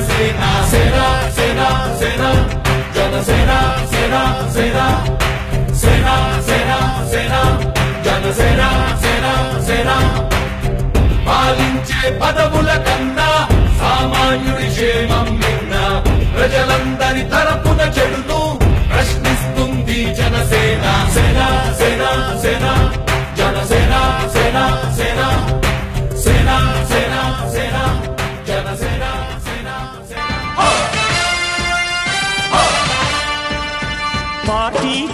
ఉద్యమమే మన జనసేన సేన సేన సేన జనసేన సేన సేన సేన సేన సేన జనసేన సేన సేన. పాలించే పదవుల కన్నా సామాన్యుడి క్షేమం నిన్న ప్రజలందరి తరపున చెడు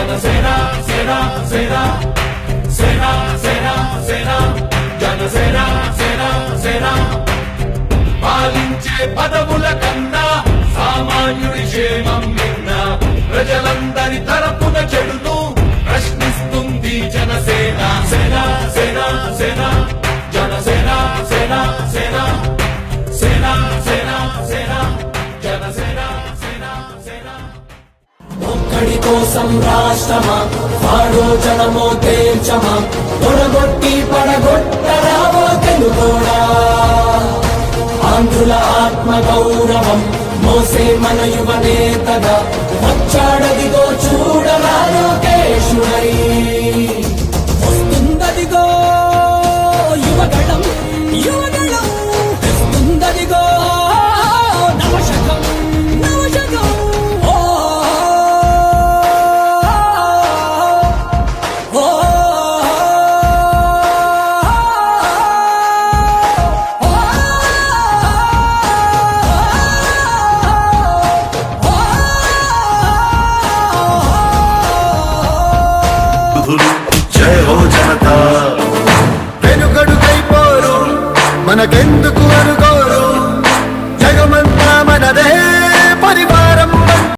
జనసేన సేన సేన సేన సేన సేన జనసేన సేన సేన పాలించే పదవుల కన్నా సామాన్యుడి క్షేమం నిన్న ప్రజలందరి తరం కోసం రాష్ట్రమా వాడో జనమో తేల్చమా? తొడగొట్టి పడగొట్టరావో తెలుగోడా? ఆంధ్రుల ఆత్మ గౌరవం మోసే మన యువ నేతగా వచ్చాడదిగో చూడరా లోకేశుడై தனக்கென்று